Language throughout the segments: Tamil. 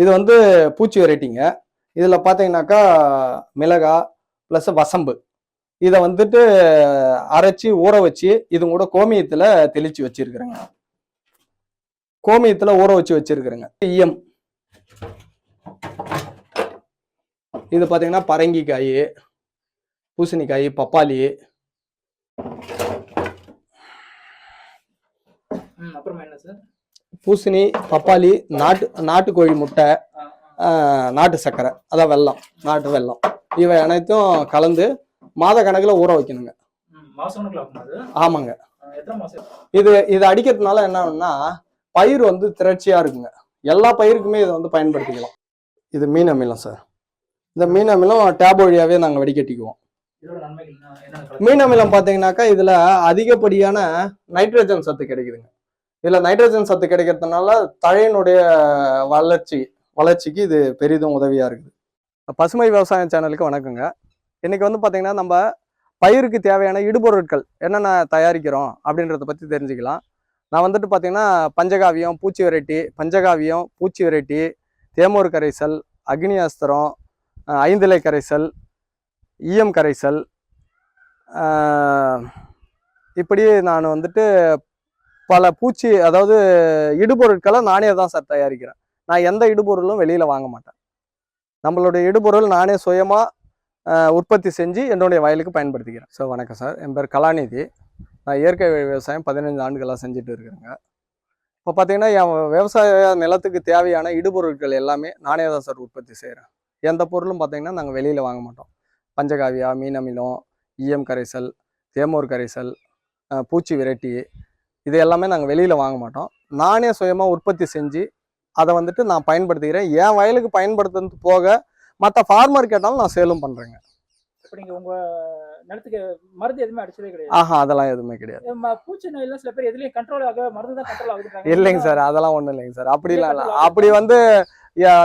இது வந்து பூச்சி வெரைட்டிங்க. இதில் பார்த்தீங்கன்னாக்கா மிளகா ப்ளஸ் வசம்பு. இதை வந்துட்டு அரைச்சி ஊற வச்சு இது கூட கோமியத்தில் தெளித்து வச்சுருக்குறேங்க. கோமியத்தில் ஊற வச்சு வச்சுருக்குறேங்க. ஈயம். இது பார்த்தீங்கன்னா பரங்கிக்காய் பூசணிக்காய் பப்பாளி. அப்புறமா என்ன சார்? பூசணி பப்பாளி நாட்டு நாட்டுக்கோழி முட்டை நாட்டு சர்க்கரை. அதான் வெல்லம் நாட்டு வெல்லம். இவை அனைத்தும் கலந்து மாத கணக்கில் ஊற வைக்கணுங்க. ஆமாங்க. இது இது அடிக்கிறதுனால என்ன ஆகும்னா பயிர் வந்து திரட்சியா இருக்குங்க. எல்லா பயிருக்குமே இதை வந்து பயன்படுத்திக்கலாம். இது மீன் அமிலம் சார். இந்த மீன் அமிலம் டேப் வழியாவே நாங்கள் வடிகட்டிக்குவோம்? மீன் அமிலம் பார்த்தீங்கன்னாக்கா இதுல அதிகப்படியான நைட்ரஜன் சத்து கிடைக்குதுங்க. இதுல நைட்ரஜன் சத்து கிடைக்கிறதுனால தழையினுடைய வளர்ச்சி வளர்ச்சிக்கு இது பெரிதும் உதவியா இருக்குது. பசுமை விவசாயம் சேனலுக்கு வணக்கங்க. இன்னைக்கு வந்து பாத்தீங்கன்னா நம்ம பயிருக்கு தேவையான இடுபொருட்கள் என்னென்ன தயாரிக்கிறோம் அப்படின்றத பத்தி தெரிஞ்சுக்கலாம். நான் வந்துட்டு பார்த்தீங்கன்னா பஞ்சகாவியம் பூச்சி வெரைட்டி பஞ்சகாவியம் பூச்சி வெரைட்டி தேமூர் கரைசல் அக்னி அஸ்திரம் ஐந்திலை கரைசல் ஈயம் கரைசல் இப்படி நான் வந்துட்டு பல பூச்சி அதாவது இடுபொருட்களை நானே தான் சார் தயாரிக்கிறேன். நான் எந்த இடுபொருளும் வெளியில் வாங்க மாட்டேன். நம்மளுடைய இடுபொருள் நானே சுயமாக உற்பத்தி செஞ்சு என்னுடைய வயலுக்கு பயன்படுத்திக்கிறேன். ஸோ வணக்கம் சார். என் பேர் கலாநிதி. நான் இயற்கை விவசாயம் பதினஞ்சு ஆண்டுகளாக செஞ்சுட்டு இருக்கிறேங்க. இப்போ பார்த்தீங்கன்னா என் விவசாய நிலத்துக்கு தேவையான இடுபொருட்கள் எல்லாமே நானே தான் சார் உற்பத்தி செய்கிறேன். எந்த பொருளும் பார்த்தீங்கன்னா நாங்கள் வெளியில் வாங்க மாட்டோம். பஞ்சகாவியா மீனமிலம் ஈயம் கரைசல் தேமோர் கரைசல் பூச்சி விரட்டி இது எல்லாமே நாங்கள் வெளியில் வாங்க மாட்டோம். நானே சுயமாக உற்பத்தி செஞ்சு அதை வந்துட்டு நான் பயன்படுத்திக்கிறேன். என் வயலுக்கு பயன்படுத்துறது போக மற்ற ஃபார்மர் கேட்டாலும் நான் சேலும் பண்ணுறேங்க நிலத்துக்கு மருந்து எதுவுமே அடிச்சதே கிடையாது. ஆஹா அதெல்லாம் எதுவுமே கிடையாது. பூச்சி நோயெல்லாம் சில பேர் எதுலயும் கண்ட்ரோல் ஆக மருந்து தான் கண்ட்ரோல் ஆகுதுன்றாங்க. இல்லைங்க சார் அதெல்லாம் ஒன்றும் இல்லைங்க சார். அப்படிலாம் இல்லை அப்படி வந்து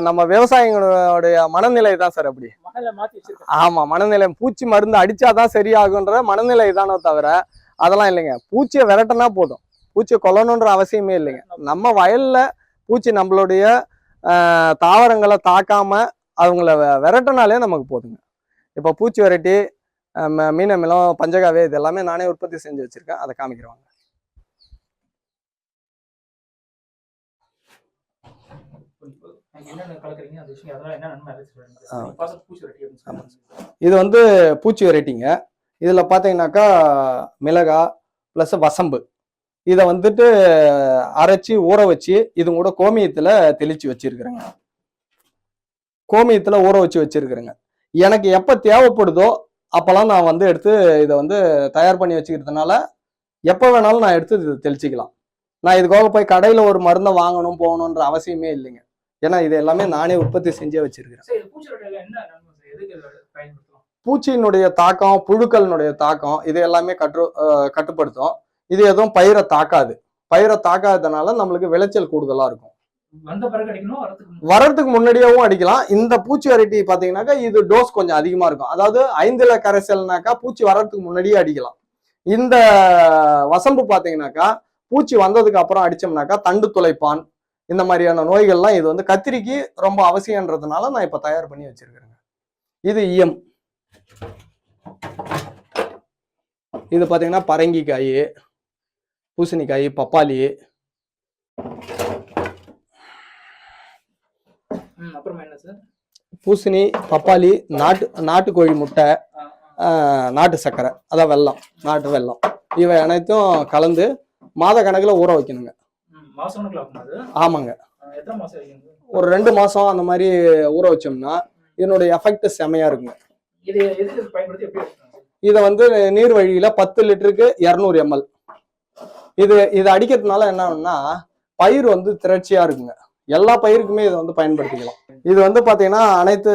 நம்ம விவசாயிகளுடைய மனநிலை தான் சார் அப்படி. ஆமா மனநிலை பூச்சி மருந்து அடிச்சாதான் சரியாகுன்ற மனநிலை தானே தவிர அதெல்லாம் இல்லைங்க. பூச்சியை விரட்டினா போதும். பூச்சியை கொல்லணுன்ற அவசியமே இல்லைங்க. நம்ம வயல்ல பூச்சி நம்மளுடைய தாவரங்களை தாக்காம அவங்கள விரட்டினாலே நமக்கு போதுங்க. இப்போ பூச்சி விரட்டி ஆஹ், ம- மீன் அமிலம் பஞ்சகாவே இது எல்லாமே நானே உற்பத்தி செஞ்சு வச்சிருக்கேன். அதை காமிக்கிறவாங்க. இது வந்து பூச்சி வெரைட்டிங்க. இதில் பார்த்தீங்கன்னாக்கா மிளகா ப்ளஸ் வசம்பு. இதை வந்துட்டு அரைச்சி ஊற வச்சு இது கூட கோமியத்தில் தெளித்து வச்சிருக்கிறேங்க. கோமியத்தில் ஊற வச்சு வச்சிருக்கிறேங்க. எனக்கு எப்போ தேவைப்படுதோ அப்போல்லாம் நான் வந்து எடுத்து இதை வந்து தயார் பண்ணி வச்சுக்கிறதுனால எப்போ வேணாலும் நான் எடுத்து இது தெளிச்சிக்கலாம். நான் இதுக்காக போய் கடையில் ஒரு மருந்தை வாங்கணும் போகணுன்ற அவசியமே இல்லைங்க. ஏன்னா இது எல்லாமே நானே உற்பத்தி செஞ்சே வச்சிருக்கிறேன். பூச்சியினுடைய தாக்கம் புழுக்களினுடைய தாக்கம் இது எல்லாமே கட்டு கட்டுப்படுத்தும். இது எதுவும் பயிரை தாக்காது. பயிரை தாக்காததுனால நம்மளுக்கு விளைச்சல் கூடுதலா இருக்கும். வரதுக்கு முன்னாடியாவும் அடிக்கலாம். இந்த பூச்சி வெரைட்டி பாத்தீங்கன்னாக்கா இது டோஸ் கொஞ்சம் அதிகமா இருக்கும். அதாவது ஐந்துல கரைசல்னாக்கா பூச்சி வர்றதுக்கு முன்னாடியே அடிக்கலாம். இந்த வசம்பு பாத்தீங்கன்னாக்கா பூச்சி வந்ததுக்கு அப்புறம் அடிச்சோம்னாக்கா தண்டு துளைப்பான் இந்த மாதிரியான நோய்கள்லாம் இது வந்து கத்திரிக்கு ரொம்ப அவசியம்ன்றதுனால நான் இப்ப தயார் பண்ணி வச்சிருக்கிறேங்க. இது ஈயம். இது பாத்தீங்கன்னா பரங்கிக்காய். பூசணிக்காய் பப்பாளி. அப்புறமா என்ன சார்? பூசணி பப்பாளி நாட்டு நாட்டுக்கோழி முட்டை நாட்டு சர்க்கரை. அதான் வெல்லம் நாட்டு வெல்லம். இவை அனைத்தும் கலந்து மாத கணக்கில் ஊற வைக்கணுங்க. ஆமாங்க. ஒரு ரெண்டு மாசம் அந்த மாதிரி ஊற வச்சோம்னா இதனுடைய எஃபெக்ட் செமையா இருக்குங்க. இதை வந்து நீர் வழியில பத்து லிட்டருக்கு இரநூறு எம்எல் இது இது அடிக்கிறதுனால என்ன ஆகும்னா பயிர் வந்து திரட்சியா இருக்குங்க. எல்லா பயிருக்குமே இதை வந்து பயன்படுத்திக்கலாம். இது வந்து பாத்தீங்கன்னா அனைத்து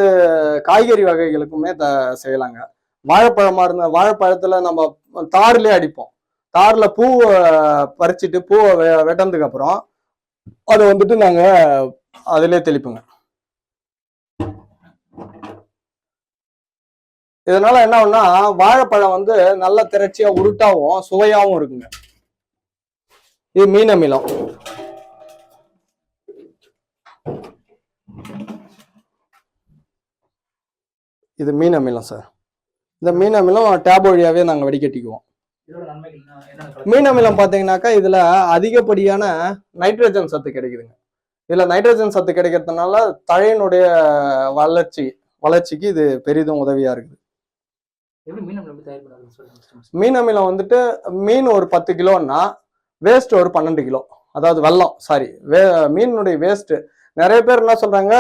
காய்கறி வகைகளுக்குமே த செய்யலாங்க. வாழைப்பழமா இருந்த வாழைப்பழத்துல நம்ம தார்லயே அடிப்போம். தார்ல பூவை பறிச்சுட்டு பூவை வெ- வெட்டினதுக்கு அப்புறம் அதை வந்துட்டு நாங்க அதிலே தெளிப்போங்க. இதனால என்ன ஆகும்னா வாழைப்பழம் வந்து நல்ல திரட்சியா உருட்டாவும் சுவையாவும் இருக்குங்க. இது மீன் அமிலம். இது மீன் அமிலம் சார் இந்த மீன் அமிலம் டேப் வழியாகவே நாங்கள் வடிகட்டிக்குவோம். மீன் அமிலம் பார்த்தீங்கன்னாக்கா இதில் அதிகப்படியான நைட்ரஜன் சத்து கிடைக்குதுங்க. இதில் நைட்ரஜன் சத்து கிடைக்கிறதுனால தழையினுடைய வளர்ச்சி வளர்ச்சிக்கு இது பெரிதும் உதவியாக இருக்குது. மீன் அமிலம் வந்துட்டு மீன் ஒரு பத்து கிலோன்னா வேஸ்ட் ஒரு பன்னெண்டு கிலோ. அதாவது வெல்லம் சாரி வே மீனுடைய வேஸ்ட்டு நிறைய பேர் என்ன சொல்கிறாங்க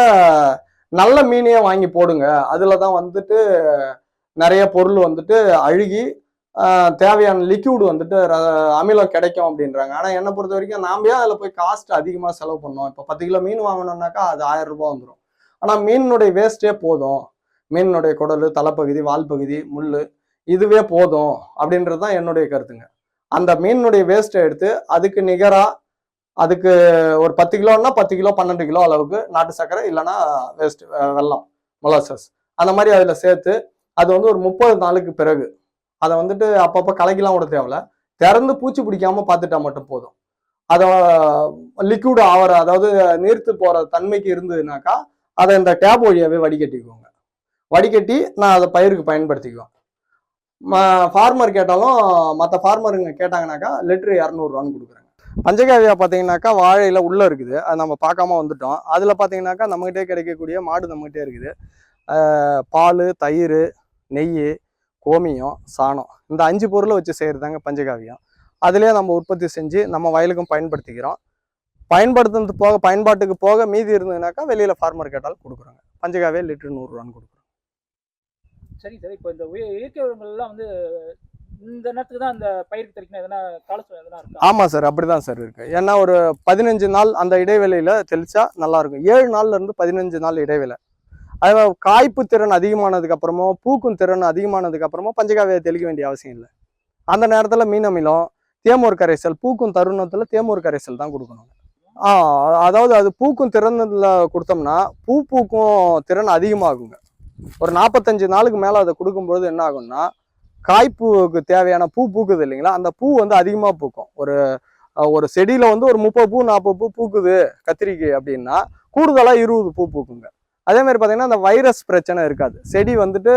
நல்ல மீனையே வாங்கி போடுங்க. அதில் தான் வந்துட்டு நிறைய பொருள் வந்துட்டு அழுகி தேவையான லிக்யூடு வந்துட்டு அமிலம் கிடைக்கும் அப்படின்றாங்க. ஆனால் என்னை பொறுத்த வரைக்கும் நாம் ஏன் அதில் போய் காஸ்ட் அதிகமாக செலவு பண்ணோம்? இப்போ பத்து கிலோ மீன் வாங்கினோம்னாக்கா அது ஆயிரம் ரூபாய் வந்துடும் ஆனால் மீனுடைய வேஸ்ட்டே போதும். மீனுடைய குடல் தலைப்பகுதி வால் பகுதி முள் இதுவே போதும் அப்படின்றது தான் என்னுடைய கருத்துங்க. அந்த மீனுடைய வேஸ்ட்டை எடுத்து அதுக்கு நிகராக அதுக்கு ஒரு பத்து கிலோன்னா பத்து கிலோ பன்னெண்டு கிலோ அளவுக்கு நாட்டு சர்க்கரை இல்லைன்னா வேஸ்ட் வெல்லம் மொலாசஸ் அந்த மாதிரி அதில் சேர்த்து அது வந்து ஒரு முப்பது நாளுக்கு பிறகு அதை வந்துட்டு அப்பப்போ கலக்கிலாம் விட தேவையில்ல. திறந்து பூச்சி பிடிக்காம பார்த்துட்டா மட்டும் போதும். அதை லிக்விட் ஆகிற அதாவது நீர்த்து போகிற தன்மைக்கு இருந்ததுனாக்கா அதை இந்த டேப் வழியாகவே வடிகட்டிக்குவோங்க வடிகட்டி நான் அதை பயிருக்கு பயன்படுத்திக்குவேன். ஃபார்மர் கேட்டாலும் மற்ற ஃபார்மருங்க கேட்டாங்கனாக்கா லிட்டரு இரநூறுவான்னு கொடுக்குறாங்க. பஞ்சகாவியா பார்த்தீங்கன்னாக்கா வாழையில உள்ளே இருக்குது. அது நம்ம பார்க்காம வந்துட்டோம். அதில் பார்த்தீங்கன்னாக்கா நம்மகிட்டே கிடைக்கக்கூடிய மாடு நம்மகிட்டே இருக்குது. பால் தயிர் நெய் கோமியம் சாணம். இந்த அஞ்சு பொருளை வச்சு செய்கிறதாங்க பஞ்சகாவியம். அதிலே நம்ம உற்பத்தி செஞ்சு நம்ம வயலுக்கும் பயன்படுத்திக்கிறோம். பயன்படுத்துறது போக பயன்பாட்டுக்கு போக மீதி இருந்ததுனாக்கா வெளியில் ஃபார்மர் கேட்டாலும் கொடுக்குறாங்க. பஞ்சகாவியா லிட்டர் நூறுரூவான்னு கொடுக்குறோம் சரி சரி இப்போ இந்த இயற்கை உரங்கள்லாம் வந்து இந்த நேரத்துக்கு தான் அந்த பயிருக்கு தெளிக்கணும் எதனா காலசூழல் எதனா இருக்கு? ஆமாம் சார் அப்படிதான் சார் இருக்குது ஏன்னா ஒரு பதினஞ்சு நாள் அந்த இடைவேளையில தெளிச்சா நல்லாயிருக்கும் ஏழு நாள்ல இருந்து பதினஞ்சு நாள் இடைவேளை. அது காய்ப்பு திறன் அதிகமானதுக்கு அப்புறமோ பூக்கும் திறன் அதிகமானதுக்கு அப்புறமோ பஞ்சகாவியை தெளிக்க வேண்டிய அவசியம் இல்லை. அந்த நேரத்தில் மீன் அமிலம் தேமூர் கரைசல் பூக்கும் தருணத்தில் தேமூர் கரைசல் தான் கொடுக்கணும். ஆ அதாவது அது பூக்கும் திறனில் கொடுத்தோம்னா பூ பூக்கும் திறன் அதிகமாகுங்க. ஒரு நாற்பத்தஞ்சு நாளுக்கு மேலே அதை கொடுக்கும்பொழுது என்ன ஆகும்னா காய்ப்புக்கு தேவையான பூ பூக்குது இல்லைங்களா? அந்த பூ வந்து அதிகமாக பூக்கும். ஒரு ஒரு செடியில் வந்து ஒரு முப்பது பூ நாற்பது பூ பூக்குது கத்திரிக்கு அப்படின்னா கூடுதலாக இருபது பூ பூக்குங்க. அதே மாதிரி பார்த்தீங்கன்னா அந்த வைரஸ் பிரச்சனை இருக்காது. செடி வந்துட்டு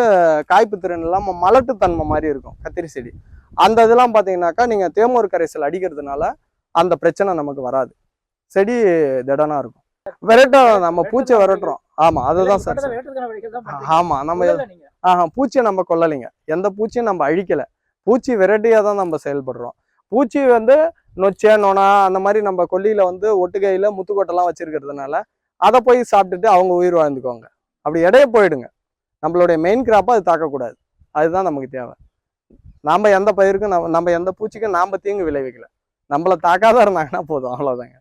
காய்ப்பு திறன் இல்லாமல் மலட்டுத்தன்மை மாதிரி இருக்கும் கத்திரி செடி. அந்த இதெல்லாம் பார்த்தீங்கன்னாக்கா நீங்கள் தேமூர் கரைசல் அடிக்கிறதுனால அந்த பிரச்சனை நமக்கு வராது. செடி திடனாக இருக்கும். விரட்ட நம்ம பூச்சை விரட்டுறோம். ஆமாம் அதுதான் சார். ஆமாம் நம்ம ஆஹா பூச்சியை நம்ம கொல்லலைங்க. எந்த பூச்சியும் நம்ம அழிக்கல. பூச்சி விரட்டியாக தான் நம்ம செயல்படுறோம். பூச்சி வந்து நொச்சை நொணா அந்த மாதிரி நம்ம கொல்லியில வந்து ஒட்டுக்கையில முத்துக்கொட்டெல்லாம் வச்சிருக்கிறதுனால அதை போய் சாப்பிட்டுட்டு அவங்க உயிர் வாழ்ந்துக்குவாங்க அப்படி இடைய போயிடுங்க. நம்மளுடைய மெயின் கிராப்பை அது தாக்கக்கூடாது. அதுதான் நமக்கு தேவை. நாம எந்த பயிருக்கும் நம்ம நம்ம எந்த பூச்சிக்கும் நாம தீங்கு விளைவிக்கல. நம்மளை தாக்காத இருந்தாங்கன்னா போதும் அவ்வளோதாங்க